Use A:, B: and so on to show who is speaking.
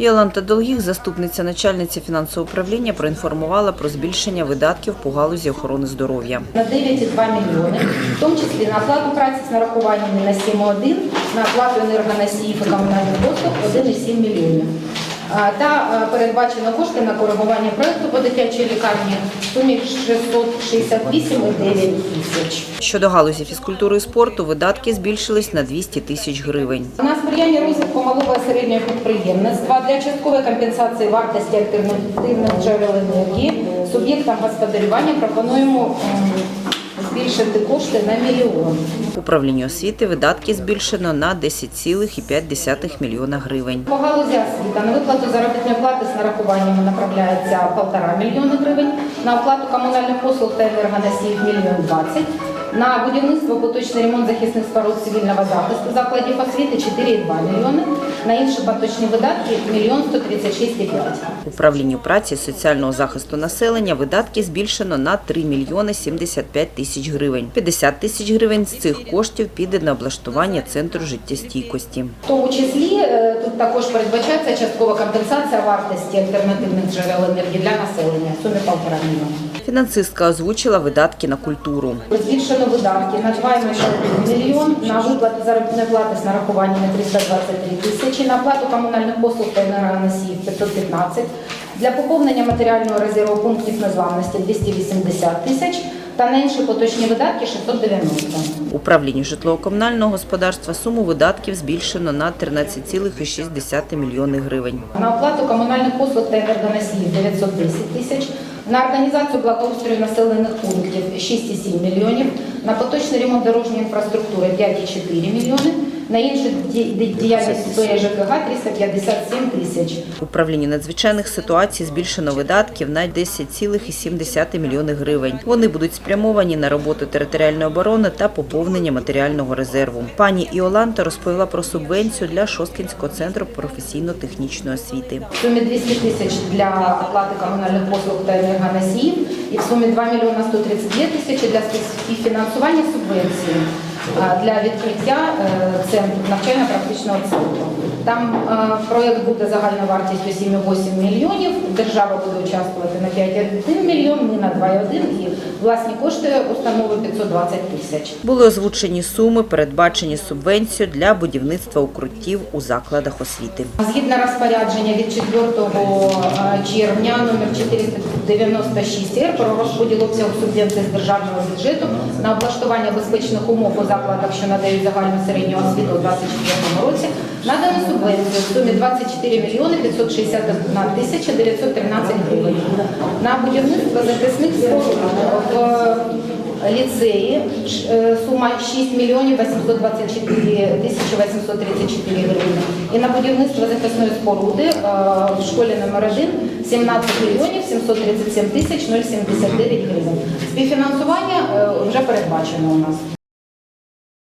A: Йоланта Долгих, заступниця начальниці фінансового управління, проінформувала про збільшення видатків по галузі охорони здоров'я.
B: на 9,2 мільйони, в тому числі на оплату праці з нарахуваннями на 7,1, на оплату енергоносіїв і комунальних послуг 1,7 мільйонів. Та е, передбачено кошти на коригування проекту по дитячій лікарні в сумі 668,9 тисяч.
A: Щодо галузі фізкультури і спорту, видатки збільшились на 200 тисяч гривень.
B: На сприяння розвитку малого і середнього підприємництва для часткової компенсації вартості альтернативних джерел енергії суб'єктам господарювання пропонуємо збільшити кошти на мільйон.
A: Управлінню освіти видатки збільшено на 10,5 мільйона гривень.
B: По галузі освіти на виплату заробітної плати з нарахуваннями направляється 1,5 мільйона гривень, на оплату комунальних послуг та енергоносіїв мільйон 20, на будівництво поточний ремонт захисних споруд цивільного захисту закладів освіти 4,2 мільйони, на інші поточні видатки мільйон 136,5.
A: Управлінню праці соціального захисту населення видатки збільшено на 3 мільйони 75 тисяч гривень. 50 тисяч гривень з цих коштів піде на облаштування центру життєстійкості.
B: В тому числі е, тут також передбачається часткова компенсація вартості альтернативних джерел енергії для населення сумі 1,5 мільйона.
A: Фінансистка озвучила видатки на культуру.
B: Збільшено видатки на 2,1 мільйон, на виплату заробітної плати з нарахуваннями 323 тисячі, на оплату комунальних послуг та енергоносіїв 515, для поповнення матеріального резерву пунктів незламності 280 тисяч та на інші поточні видатки 690.
A: Управлінню житлово-комунального господарства суму видатків збільшено на 13,6 мільйони гривень.
B: На оплату комунальних послуг та енергоносіїв 910 тисяч, на організацію благоустрою населених пунктів 6,7 мільйонів, на поточний ремонт дорожньої інфраструктури 5,4 мільйони, на іншу ді- діяльність ЖКГ 357 тисяч.
A: Управлінню надзвичайних ситуацій збільшено видатків на 10,7 мільйони гривень. Вони будуть спрямовані на роботу територіальної оборони та поповнення матеріального резерву. Пані Іоланта розповіла про субвенцію для Шосткінського центру професійно-технічної освіти.
B: В сумі 200 тисяч для оплати комунальних послуг та енергоносіїв і в сумі 2 мільйона 132 тисячі для співфінансування субвенції для відкриття е, центру навчально-практичного центру. Там е, проєкт буде загальною вартістю 7,8 мільйонів, держава буде участвувати на 5,1 мільйон, ми на 2,1 і власні кошти установи 520 тисяч.
A: Були озвучені суми, передбачені субвенцією для будівництва укриттів у закладах освіти.
B: Згідно розпорядження від 4 е, червня номер 496 р про розподіл обсягу субвенції з державного бюджету на облаштування безпечних умов у закладах, що надають загальну середню освіту у 2024 році, надано субвенцію в сумі 24 мільйони 561 тисяча 913 гривень. На будівництво захисних споруд в ліцеї е, сума 6 мільйонів 824 тисячі 834 гривні. І на будівництво захисної споруди е, в школі номер 1 17 мільйонів 737 тисяч 079 гривень. Співфінансування е, вже передбачено у нас.